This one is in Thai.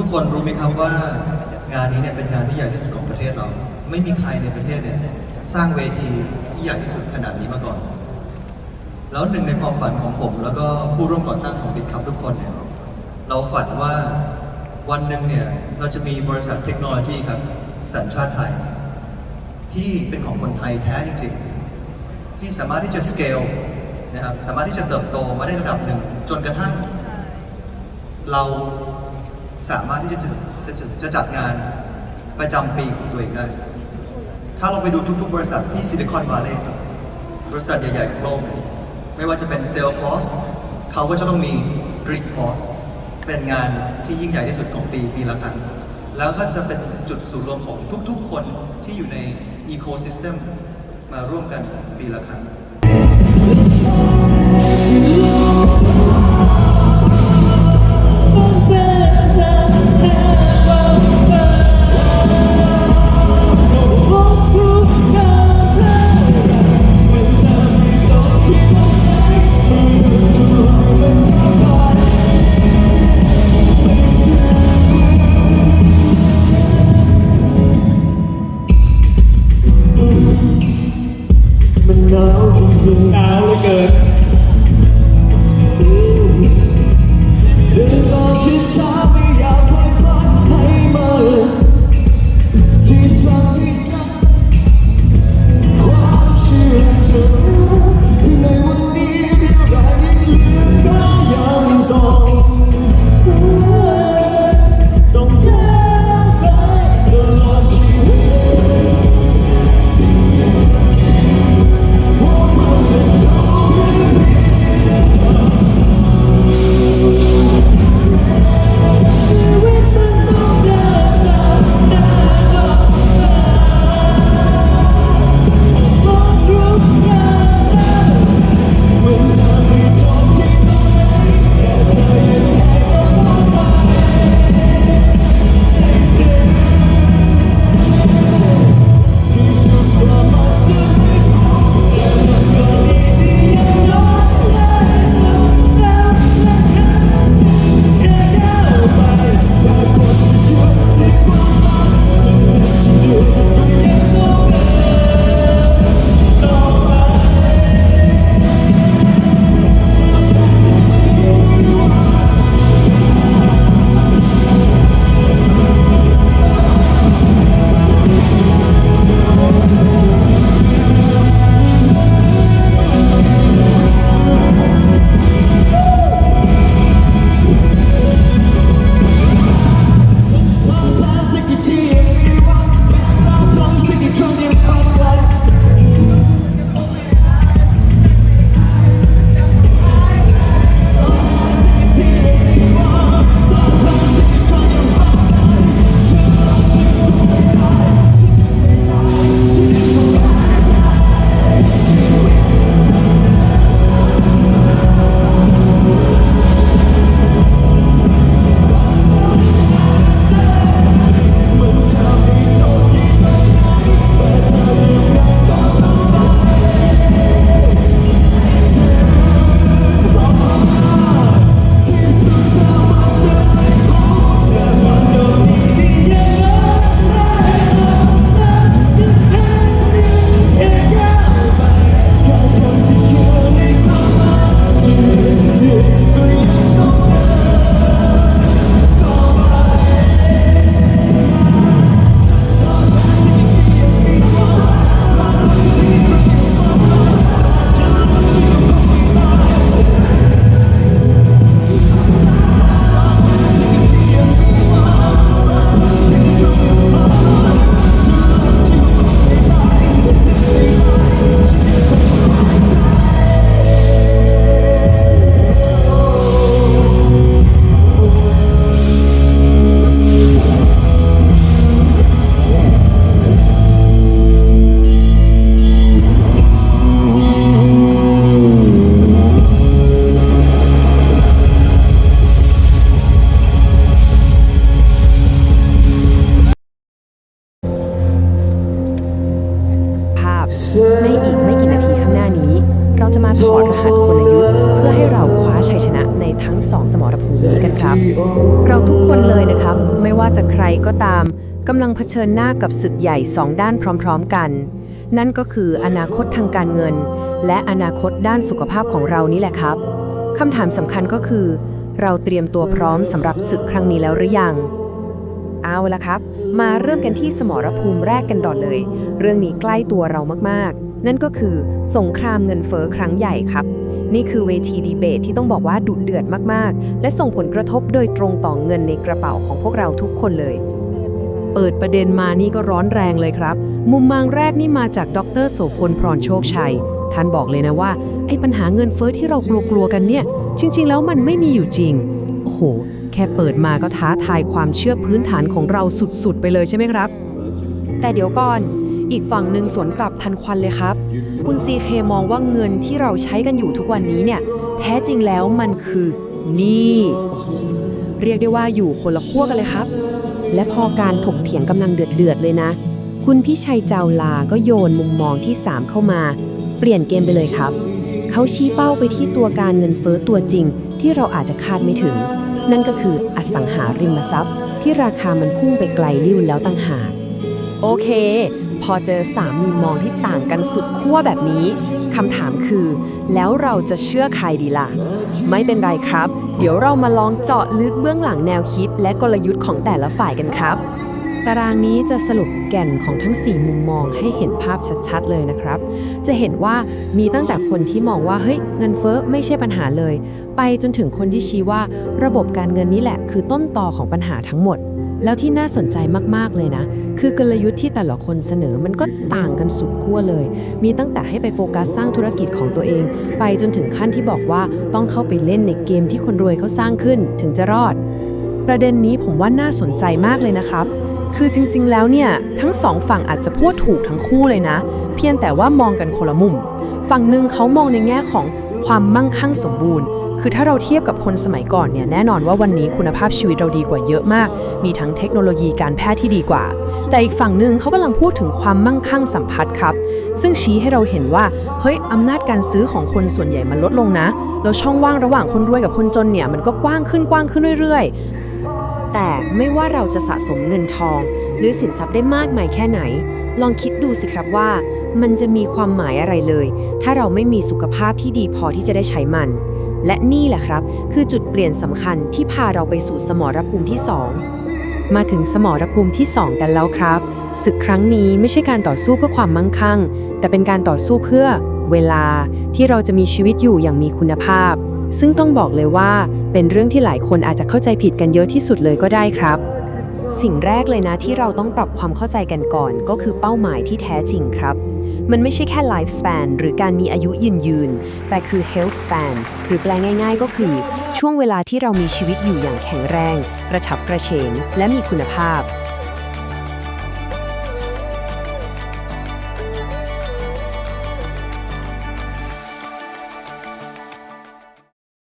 ทุกๆคนรู้ไหมครับว่างานนี้เนี่ยเป็นงานที่ใหญ่ที่สุดของประเทศเรา ไม่มีใครในประเทศเนี่ยสร้างเวทีที่ใหญ่ที่สุดขนาดนี้มาก่อน แล้วหนึ่งในความฝันของผม แล้วก็ผู้ร่วมก่อตั้งของดิคับทุกคนเนี่ยเราฝันว่าวันหนึ่งเนี่ยเราจะมีบริษัทเทคโนโลยีครับสัญชาติไทย ที่เป็นของคนไทยแท้จริงๆที่สามารถที่จะ scale นะครับสามารถที่จะเติบโตมาได้ระดับหนึ่งจนกระทั่ง เรา สามารถที่จะจะจะจะจะจัดงานประจำปีของตัวเองได้ ถ้าเราไปดูทุกๆ บริษัทที่ซิลิคอนวาลเลย์บริษัทใหญ่ๆของโลกเนี่ยไม่ว่าจะเป็น Salesforce เขาก็จะต้องมี Dreamforce เป็นงานที่ยิ่งใหญ่ที่สุดของปีปีละครั้ง แล้วก็จะเป็นจุดศูนย์รวมของทุกๆ คนที่อยู่ใน Ecosystem มาร่วมกันปีละครั้ง เหลือเกิน จะมาถอดรหัสกลยุทธ์เพื่อให้เราคว้าชัยชนะในทั้งสองสมรภูมินี้กันครับ เราทุกคนเลยนะครับ ไม่ว่าจะใครก็ตามกำลังเผชิญหน้ากับศึกใหญ่สองด้านพร้อม ๆ กัน นั่นก็คืออนาคตทางการเงิน และอนาคตด้านสุขภาพของเรานี่แหละครับคำถามสำคัญก็คือ เราเตรียมตัวพร้อมสำหรับศึกครั้งนี้แล้วหรือยังเอาละครับ มาเริ่มกันที่สมรภูมิแรกกันก่อนเลย เรื่องนี้ใกล้ตัวเรามากๆ นั่นก็คือสงครามเงินเฟ้อครั้งใหญ่ครับ นี่คือเวทีดีเบตที่ต้องบอกว่าดุเดือดมากๆ และส่งผลกระทบโดยตรงต่อเงินในกระเป๋าของพวกเราทุกคนเลย เปิดประเด็นมานี่ก็ร้อนแรงเลยครับ มุมมองแรกนี่มาจากดรโสพลพรโชคชัย ท่านบอกเลยนะว่าไอ้ปัญหาเงินเฟ้อที่เรากลัวๆกันเนี่ย จริง ๆ แล้วมันไม่มีอยู่จริงโอ้โห แค่เปิดมาก็ท้าทายความเชื่อพื้นฐานของเราสุดๆ ไปเลยใช่ไหมครับ แต่เดี๋ยวก่อน อีกฝั่งหนึ่งสวนกลับทันควันเลยครับ คุณซีเคมองว่าเงินที่เราใช้กันอยู่ทุกวันนี้เนี่ย แท้จริงแล้วมันคือหนี่โอ้โหเรียกได้ว่าอยู่คนละขั้วกันเลยครับ และพอการถกเถียงกำลังเดือดเดือดๆเลยนะ คุณพี่ชัยเจ้าลาก็โยนมุมมองที่ 3 เข้ามา เปลี่ยนเกมไปเลยครับ เขาชี้เป้าไปที่ตัวการเงินเฟ้อตัวจริง ที่เราอาจจะคาดไม่ถึง นั่นก็คืออสังหาริมทรัพย์ ที่ราคามันพุ่งไปไกลลิ่วแล้วต่างหากโอเค พอเจอสามมุมมองที่ต่างกันสุดขั้วแบบนี้คำถามคือ แล้วเราจะเชื่อใครดีล่ะ ไม่เป็นไรครับ เดี๋ยวเรามาลองเจาะลึกเบื้องหลังแนวคิด และกลยุทธ์ของแต่ละฝ่ายกันครับ ตารางนี้จะสรุปแก่นของทั้ง 4 มุมมองให้เห็นภาพชัดๆเลยนะครับ จะเห็นว่ามีตั้งแต่คนที่มองว่าเฮ้ยเงินเฟ้อไม่ใช่ปัญหาเลย ไปจนถึงคนที่ชี้ว่า ระบบการเงินนี้แหละ คือต้นตอของปัญหาทั้งหมด แล้วที่น่าสนใจมากๆเลยนะ คือกลยุทธ์ที่แต่ละคนเสนอมันก็ต่างกันสุดขั้วเลย มีตั้งแต่ให้ไปโฟกัสสร้างธุรกิจของตัวเอง ไปจนถึงขั้นที่บอกว่าต้องเข้าไปเล่นในเกมที่คนรวยเขาสร้างขึ้นถึงจะรอด ประเด็นนี้ผมว่าน่าสนใจมากเลยนะครับคือจริงๆ แล้วเนี่ย ทั้งสองฝั่งอาจจะพูดถูกทั้งคู่เลยนะ เพียงแต่ว่ามองกันคนละมุม ฝั่งหนึ่งเขามองในแง่ของความมั่งคั่งสมบูรณ์ คือถ้าเราเทียบกับคนสมัยก่อนเนี่ยแน่นอนว่าวันนี้คุณภาพชีวิตเราดีกว่าเยอะมาก มีทั้งเทคโนโลยีการแพทย์ที่ดีกว่า แต่อีกฝั่งหนึ่งเขากำลังพูดถึงความมั่งคั่งสัมพัทธ์ครับ ซึ่งชี้ให้เราเห็นว่าเฮ้ยอำนาจการซื้อของคนส่วนใหญ่มันลดลงนะแล้วช่องว่างระหว่างคนรวยกับคนจนเนี่ยมันก็กว้างขึ้นกว้างขึ้นเรื่อยๆ แต่ไม่ว่าเราจะสะสมเงินทอง หรือสินทรัพย์ได้มากมายแค่ไหน ลองคิดดูสิครับว่า มันจะมีความหมายอะไรเลย ถ้าเราไม่มีสุขภาพที่ดีพอที่จะได้ใช้มัน และนี่แหละครับ คือจุดเปลี่ยนสำคัญที่พาเราไปสู่สมรภูมิที่ 2 มาถึงสมรภูมิที่ 2 กันแล้วครับ ศึกครั้งนี้ไม่ใช่การต่อสู้เพื่อความมั่งคั่ง แต่เป็นการต่อสู้เพื่อเวลาที่เราจะมีชีวิตอยู่อย่างมีคุณภาพ ซึ่งต้องบอกเลยว่าเป็นเรื่องที่หลายคนอาจจะเข้าใจผิดกันเยอะที่สุดเลยก็ได้ครับ สิ่งแรกเลยนะที่เราต้องปรับความเข้าใจกันก่อน ก็คือเป้าหมายที่แท้จริงครับ มันไม่ใช่แค่ life span หรือการมีอายุยืนยืน แต่คือ health span หรือแปลง่ายๆ ก็คือ ช่วงเวลาที่เรามีชีวิตอยู่อย่างแข็งแรง กระฉับกระเฉง และมีคุณภาพ